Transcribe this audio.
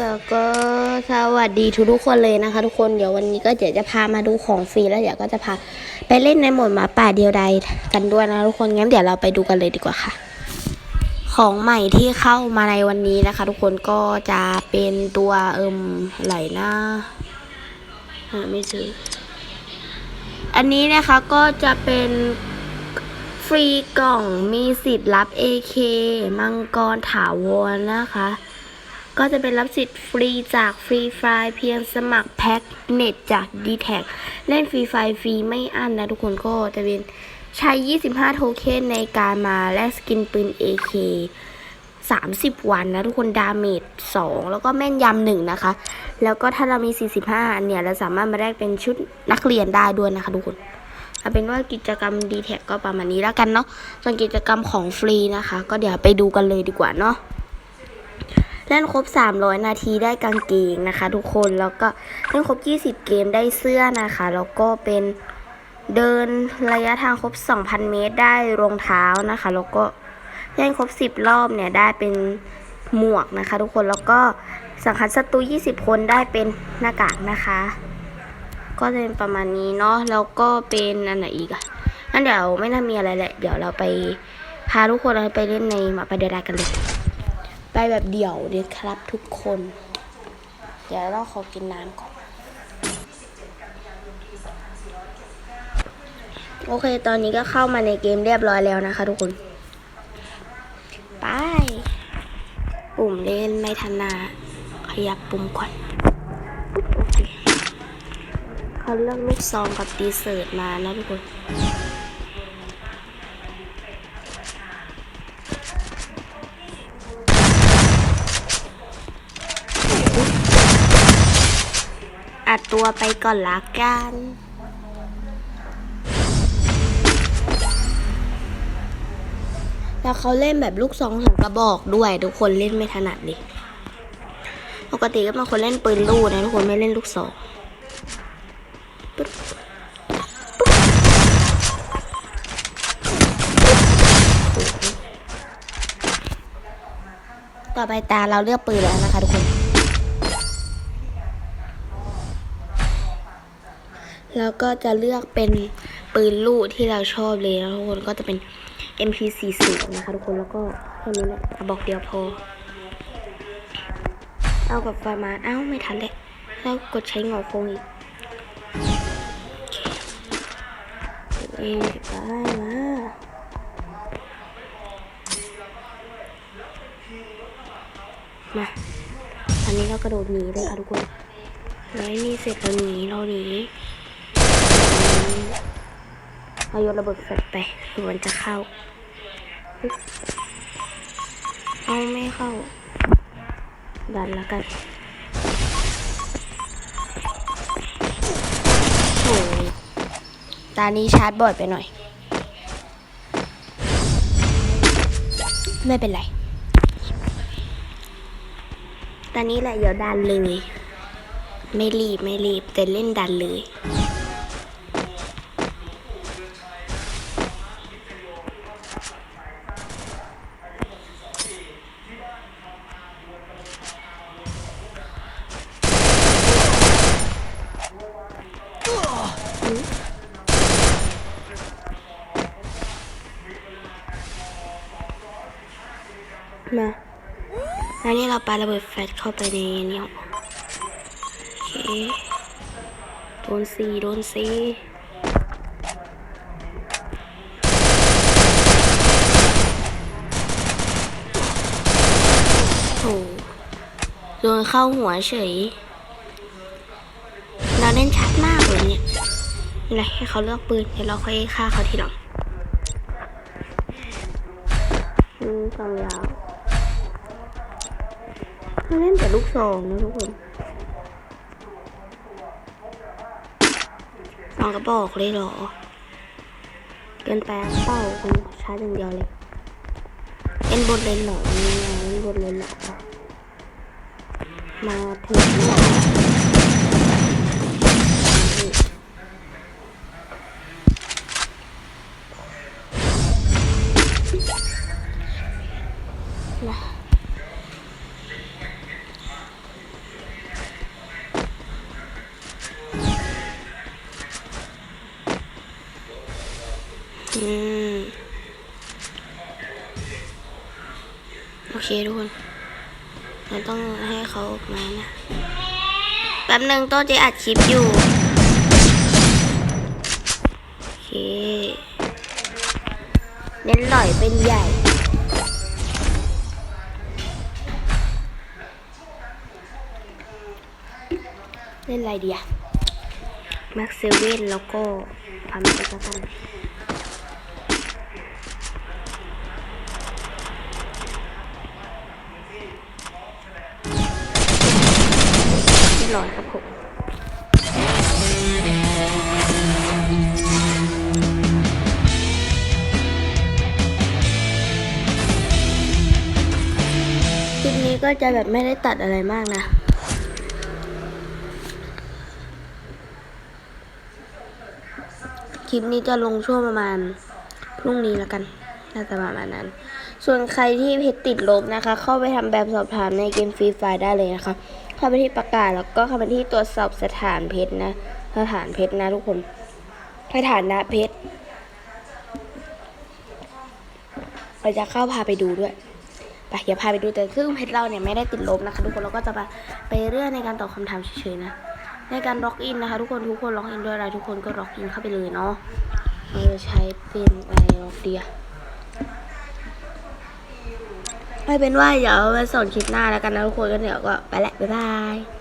แล้วก็สวัสดีทุกทุกคนเลยนะคะ ทุกคนเดี๋ยววันนี้ก็เดี๋ยวจะพามาดูของฟรีแล้วเดี๋ยวก็จะพาไปเล่นในหมดหมาป่าเดียวใดกันด้วยนะทุกคนงั้นเดี๋ยวเราไปดูกันเลยดีกว่าค่ะ ของใหม่ที่เข้ามาในวันนี้นะคะ ทุกคนก็จะเป็นตัวเอิมไหลหน้าไม่ซื้ออันนี้นะคะก็จะเป็น ฟรีกล่องมีสิทธิ์รับ AK มังกรถาวรนะคะ ก็จะเป็นรับสิทธิ์ฟรีจากฟรีไฟเพียงสมัครแพ็กเน็ตจาก d t แทเล่นฟรีไฟฟรีไม่อั้นนะทุกคนก็จะเป็นใช้ 25 โทเคนในการมาและสกินปืน AK 30 วันนะทุกคนดาเมจ2 แล้วก็แม่นยำหนนะคะ แล้วก็ถ้าเรามี 45 เนี่ย เราสามารถมาแลกเป็นชุดนักเรียนได้ด้วยนะคะทุกคน เอาเป็นว่ากิจกรรมดีแท็ก็ประมาณนี้แล้วกันเนาะส่วนกิจกรรมของฟรีนะคะ ก็เดี๋ยวไปดูกันเลยดีกว่าเนาะเล่นครบ 300 นาทีได้กางเกงนะคะ ทุกคนแล้วก็เล่นครบ 20 เกมได้เสื้อนะคะ แล้วก็เป็นเดินระยะทางครบ 2,000 เมตรได้รองเท้านะคะ แล้วก็เล่นครบ 10 รอบเนี่ยได้เป็นหมวกนะคะ ทุกคนแล้วก็สังคัดศัตรู 20 คนได้เป็นหน้ากากนะคะ ก็เป็นประมาณนี้เนาะแล้วก็เป็นอันไหนอีกอะงั้นเดี๋ยวไม่น่ามีอะไรแหละ เดี๋ยวเราไปพาทุกคนไปเล่นในหมาปเดรากันเลยไปแบบเดี่ยวเด็ครับทุกคน เดี๋ยวเราขอกินน้ำก่อนโอเค ตอนนี้ก็เข้ามาในเกมเรียบร้อยแล้วนะคะทุกคน ไป ปุ่มเล่นไม่ทันนา ขยับปุ่มก่อน โอเค เขาเลือกลูกซองกับตีเสิร์ตมาแล้วทุกคนอัดตัวไปก่อนละกันแล้วเขาเล่นแบบลูกซองสองกระบอกด้วยทุกคนเล่นไม่ถนัดดิ ปกติก็มีคนเล่นปืนลูกนะทุกคนไม่เล่นลูกซอง ต่อไปตาเราเลือกปืนแล้วนะคะทุกคน แล้วก็จะเลือกเป็นปืนลูกที่เราชอบเลยนะทุกคนก็จะเป็น MP40 นะคะทุกคนแล้วก็แค่นี้แหละบอกเดียวพอ เอากับไฟมาเอ้าไม่ทันเลยแล้วกดใช้หงอคงอีกเองไปมา มาอันนี้เรากระโดดหนีเลยค่ะทุกคนแล้วนี่เสร็จเราหนีเราหนีเราโยนระเบิดเสร็จไปมันจะเข้า เอาไม่เข้า ดันแล้วกันโอ้ตานี้ชาร์จบ่อยไปหน่อย ไม่เป็นไร อันนี้แหละเดี๋ยวดันเลย ไม่รีบไม่รีบ แต่เล่นดันเลย มา แล้วนี่เราปาระเบิดแฟลชเข้าไปในนี้โอเคโดนซีโดนซีโอ้โดนเข้าหัวเฉย เราเล่นชัดมากเลยเนี่ยนะให้เขาเลือกปืนเดี๋ยวเราค่อยฆ่าเขาทีหลังอืมกองยาว เล่นแต่ลูกซองนะทุกคนสองกระบอกเลยเหรอ เกินไปเป้าคุณชาอย่างเดียวเลยเอ็นบนเลนหรอเอ็นบนเลนหรอมาถึงนะ โอเคทุกคน เราต้องให้เขาออกมานะ แป๊บหนึ่งโต๊ะเจอัดคลิปอยู่ โอเค เน้นหล่อยเป็นใหญ่เล่นอะไรดีอะแม็กเซเว่นแล้วก็พัมิกาตัน บร้อยครับผมคลิปนี้ก็จะแบบไม่ได้ตัดอะไรมากนะคลิปนี้จะลงช่วงประมาณพรุ่งนี้แล้วกัน น่าจะประมาณนั้น ส่วนใครที่เพจติดลบนะคะ เข้าไปทำแบบสอบถามในเกมฟรีไฟได้เลยนะคะ เข้าไปที่ประกาศแล้วก็เข้าไปที่ตรวจสอบสถานเพชรนะ สถานเพชรนะทุกคนสถานะเพชรเราจะเข้าพาไปดูด้วยไปเดี๋ยวพาไปดูแต่ซึ่งเพจเราเนี่ยไม่ได้ติดลบนะคะทุกคนเราก็จะไปไปเรื่องในการตอบคำถามเฉยๆนะ ในการล็อกอินนะคะ ทุกคนทุกคนล็อกอินด้วยอะไรทุกคนก็ล็อกอินเข้าไปเลยเนาะเราจะใช้เป็นอะไรล็อกเดีย ไม่เป็นว่าเดี๋ยวมาสอนคลิปหน้าแล้วกันนะทุกคนก็เดี๋ยวก็ไปแหละบ๊ายบาย